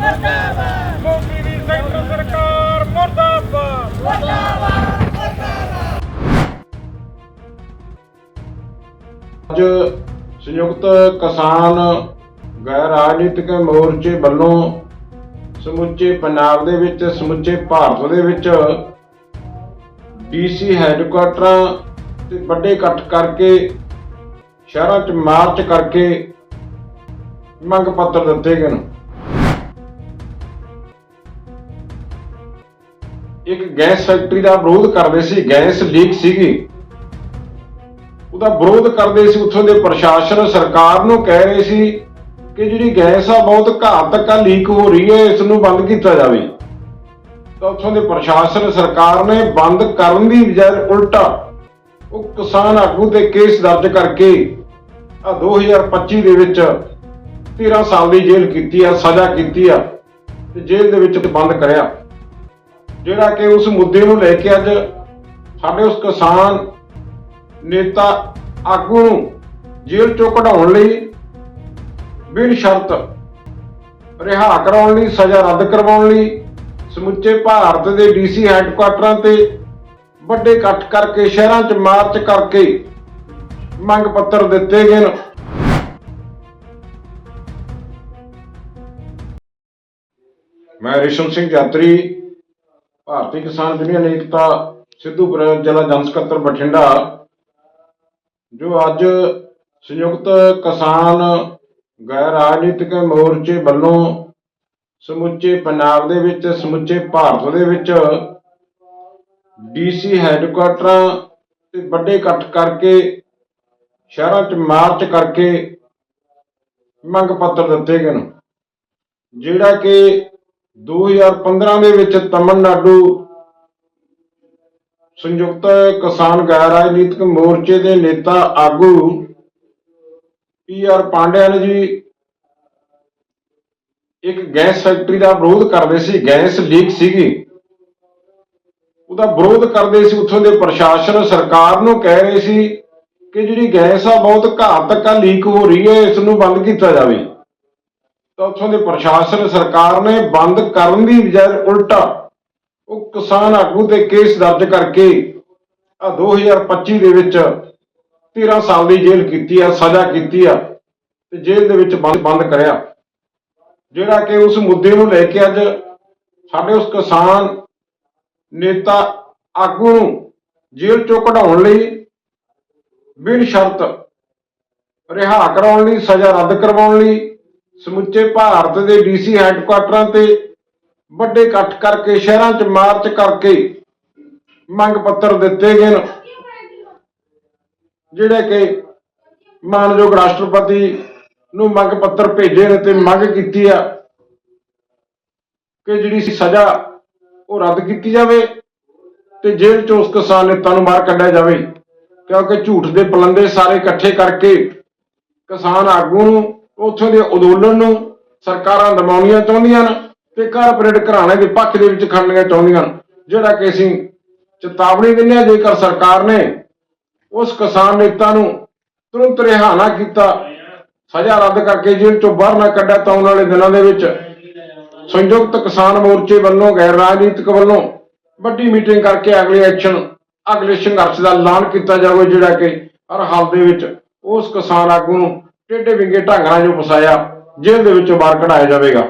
ਮੁਰਦਾਬਾਦ। ਮੋਦੀ ਦੀ ਸੈਂਟਰ ਸਰਕਾਰ ਮੁਰਦਾਬਾਦ। ਅੱਜ ਸੰਯੁਕਤ ਕਿਸਾਨ ਗੈਰ ਰਾਜਨੀਤਿਕ ਮੋਰਚੇ ਵੱਲੋਂ ਸਮੁੱਚੇ ਪੰਜਾਬ ਦੇ ਵਿੱਚ, ਸਮੁੱਚੇ ਭਾਰਤ ਦੇ ਵਿੱਚ ਡੀਸੀ ਹੈੱਡਕੁਆਟਰਾਂ ਤੇ ਵੱਡੇ ਇਕੱਠ ਕਰਕੇ, ਸ਼ਹਿਰਾਂ 'ਚ ਮਾਰਚ ਕਰਕੇ ਮੰਗ ਪੱਤਰ ਦਿੱਤੇ ਗਏ ਨੇ। ਇੱਕ ਗੈਸ ਫੈਕਟਰੀ ਦਾ ਵਿਰੋਧ ਕਰਦੇ ਸੀ, ਗੈਸ ਲੀਕ ਸੀਗੀ। ਉਹਦਾ ਵਿਰੋਧ ਕਰਦੇ ਸੀ ਉੱਥੋਂ ਦੇ ਪ੍ਰਸ਼ਾਸਨ, ਸਰਕਾਰ ਨੂੰ ਕਹਿ ਰਹੇ ਸੀ ਕਿ ਜਿਹੜੀ ਗੈਸ ਆ ਬਹੁਤ ਘਾਤਕ ਆ ਲੀਕ ਹੋ ਰਹੀ ਹੈ, ਇਸ ਨੂੰ ਬੰਦ ਕੀਤਾ ਜਾਵੇ। ਤਾਂ ਉੱਥੋਂ ਦੇ ਪ੍ਰਸ਼ਾਸਨ, ਸਰਕਾਰ ਨੇ ਬੰਦ ਕਰਨ ਦੀ ਬਜਾਏ ਉਲਟਾ ਉਹ ਕਿਸਾਨ ਆਗੂ ਤੇ ਕੇਸ ਦਰਜ ਕਰਕੇ ਆ 2025 ਦੇ ਵਿੱਚ 13 ਸਾਲ ਦੀ ਜੇਲ੍ਹ ਕੀਤੀ ਆ, ਸਜ਼ਾ ਕੀਤੀ ਆ ਤੇ ਜੇਲ੍ਹ ਦੇ ਵਿੱਚ ਬੰਦ ਕਰਿਆ। ਜਿਹੜਾ ਕਿ ਉਸ ਮੁੱਦੇ ਨੂੰ ਲੈ ਕੇ ਅੱਜ ਸਾਡੇ ਉਸ ਕਿਸਾਨ ਨੇਤਾ ਆਗੂ ਨੂੰ ਜੇਲ੍ਹ ਚੋਂ ਕਢਾਉਣ ਲਈ ਬਿਨ ਸ਼ਰਤ ਰਿਹਾ ਕਰਾਉਣ ਲਈ, ਸਜ਼ਾ ਰੱਦ ਕਰਵਾਉਣ ਲਈ, ਸਮੁੱਚੇ ਭਾਰਤ ਦੇ ਡੀਸੀ ਹੈੱਡਕੁਆਟਰਾਂ ਤੇ ਵੱਡੇ ਇਕੱਠ ਕਰਕੇ, ਸ਼ਹਿਰਾਂ 'ਚ ਮਾਰਚ ਕਰਕੇ ਮੰਗ ਪੱਤਰ ਦਿੱਤੇ ਗਏ ਨੇ। ਮੈਂ ਰਿਸ਼ਮ ਸਿੰਘ ਯਾਤਰੀ ਭਾਰਤੀ ਕਿਸਾਨ ਯੂਨੀਅਨ ਏਕਤਾ ਸਿੱਧੂਪੁਰ ਜ਼ਿਲ੍ਹਾ ਜਨ ਸਕੱਤਰ ਬਠਿੰਡਾ। ਜੋ ਅੱਜ ਸੰਯੁਕਤ ਕਿਸਾਨ ਗੈਰ ਰਾਜਨੀਤਿਕ ਮੋਰਚੇ ਵੱਲੋਂ ਸਮੁੱਚੇ ਪੰਜਾਬ ਦੇ ਵਿੱਚ, ਸਮੁੱਚੇ ਭਾਰਤ ਦੇ ਵਿੱਚ ਡੀਸੀ ਹੈੱਡਕੁਆਟਰਾਂ ਤੇ ਵੱਡੇ ਇਕੱਠ ਕਰਕੇ, ਸ਼ਹਿਰਾਂ 'ਚ ਮਾਰਚ ਕਰਕੇ ਮੰਗ ਪੱਤਰ ਦਿੱਤੇ ਗਏ ਨੇ। ਜਿਹੜਾ ਕਿ 2015 ਦੇ ਵਿੱਚ ਤਮਿਲਨਾਡੂ ਸੰਯੁਕਤ ਕਿਸਾਨ ਗੈਰ ਰਾਜਨੀਤਿਕ ਮੋਰਚੇ ਦੇ ਨੇਤਾ ਆਗੂ ਪੀ ਆਰ ਪਾਂਡਿਆ ਜੀ ਇੱਕ ਗੈਸ ਫੈਕਟਰੀ ਦਾ ਵਿਰੋਧ ਕਰਦੇ ਸੀ, ਗੈਸ ਲੀਕ ਸੀਗੀ। ਉਹਦਾ ਵਿਰੋਧ ਕਰਦੇ ਸੀ ਉੱਥੋਂ ਦੇ ਪ੍ਰਸ਼ਾਸਨ, ਸਰਕਾਰ ਨੂੰ ਕਹਿ ਰਹੇ ਸੀ ਕਿ ਜਿਹੜੀ ਗੈਸ ਆ ਬਹੁਤ ਘਾਤਕ ਆ, ਲੀਕ ਹੋ ਰਹੀ ਹੈ ਇਸ ਨੂੰ ਬੰਦ ਕੀਤਾ ਜਾਵੇ। ਤਾਂ ਉੱਥੋਂ ਦੇ ਪ੍ਰਸ਼ਾਸਨ ਸਰਕਾਰ ਨੇ ਬੰਦ ਕਰਨ ਦੀ ਬਜਾਏ ਉਲਟਾ ਉਹ ਕਿਸਾਨ ਆਗੂ ਤੇ ਕੇਸ ਦਰਜ ਕਰਕੇ ਆ 2025 ਦੇ ਵਿੱਚ 13 ਸਾਲ ਦੀ ਜੇਲ੍ਹ ਕੀਤੀ ਆ, ਸਜ਼ਾ ਕੀਤੀ ਆ ਤੇ ਜੇਲ੍ਹ ਦੇ ਵਿੱਚ ਬੰਦ ਬੰਦ ਕਰਿਆ। ਜਿਹੜਾ ਕਿ ਉਸ ਮੁੱਦੇ ਨੂੰ ਲੈ ਕੇ ਅੱਜ ਸਾਡੇ ਉਸ ਕਿਸਾਨ ਨੇਤਾ ਆਗੂ ਨੂੰ ਜੇਲ੍ਹ ਚੋਂ ਕਢਾਉਣ ਲਈ ਬਿਨ ਸ਼ਰਤ ਰਿਹਾ ਕਰਾਉਣ ਲਈ, ਸਜ਼ਾ ਰੱਦ ਕਰਵਾਉਣ ਲਈ ਸਮੁੱਚੇ ਭਾਰਤ ਦੇ ਡੀਸੀ ਹੈੱਡਕੁਆਟਰਾਂ ਤੇ ਵੱਡੇ ਇਕੱਠ ਕਰਕੇ, ਸ਼ਹਿਰਾਂ 'ਚ ਮਾਰਚ ਕਰਕੇ ਮੰਗ ਪੱਤਰ ਦਿੱਤੇ ਗਏ ਨੇ। ਜਿਹੜੇ ਕਿ ਮਾਨਯੋਗ ਰਾਸ਼ਟਰਪਤੀ ਨੂੰ ਮੰਗ ਪੱਤਰ ਭੇਜੇ ਨੇ ਤੇ ਮੰਗ ਕੀਤੀ ਆ ਕਿ ਜਿਹੜੀ ਸੀ ਸਜ਼ਾ ਉਹ ਰੱਦ ਕੀਤੀ ਜਾਵੇ ਤੇ ਜੇਲ੍ਹ 'ਚ ਉਸ ਕਿਸਾਨ ਨੇਤਾ ਨੂੰ ਬਾਹਰ ਕੱਢਿਆ ਜਾਵੇ। ਕਿਉਂਕਿ ਝੂਠ ਦੇ ਪਲੰਦੇ ਸਾਰੇ ਇਕੱਠੇ ਕਰਕੇ ਕਿਸਾਨ ਆਗੂ ਨੂੰ ਉੱਥੋਂ ਦੇ ਅੰਦੋਲਨ ਨੂੰ ਸਰਕਾਰਾਂ ਦਬਾਉਣੀਆਂ ਚਾਹੁੰਦੀਆਂ ਨੇ ਤੇ ਕਾਰਪੋਰੇਟ ਘਰਾਣੇ ਦੇ ਪੱਖ ਦੇ ਵਿੱਚ ਖੜਨੀਆਂ ਚਾਹੁੰਦੀਆਂ ਨੇ। ਜਿਹੜਾ ਕਿ ਅਸੀਂ ਚੇਤਾਵਨੀ ਦਿੰਦੇ ਹਾਂ, ਜੇਕਰ ਸਰਕਾਰ ਨੇ ਉਸ ਕਿਸਾਨ ਨੇਤਾ ਨੂੰ ਤੁਰੰਤ ਰਿਹਾ ਨਾ ਕੀਤਾ, ਸਜ਼ਾ ਰੱਦ ਕਰਕੇ ਜੇਲ੍ਹ ਚੋਂ ਬਾਹਰ ਨਾ ਕੱਢਿਆ, ਤਾਂ ਆਉਣ ਵਾਲੇ ਦਿਨਾਂ ਦੇ ਵਿੱਚ ਸੰਯੁਕਤ ਕਿਸਾਨ ਮੋਰਚੇ ਵੱਲੋਂ, ਗੈਰ ਰਾਜਨੀਤਿਕ ਵੱਲੋਂ ਵੱਡੀ ਮੀਟਿੰਗ ਕਰਕੇ ਅਗਲੇ ਐਕਸ਼ਨ, ਅਗਲੇ ਸੰਘਰਸ਼ ਦਾ ਐਲਾਨ ਕੀਤਾ ਜਾਵੇ, ਜਿਹੜਾ ਕਿ ਹਰ ਹਾਲ ਦੇ ਵਿੱਚ ਉਸ ਕਿਸਾਨ ਆਗੂ ਨੂੰ ਟੇਢੇ ਵਿੰਗੇ ਢੰਗ ਨਾਲ ਜੋ ਫਸਾਇਆ ਜੇਲ੍ਹ ਦੇ ਵਿੱਚੋਂ ਬਾਹਰ ਕਢਾਇਆ ਜਾਵੇਗਾ।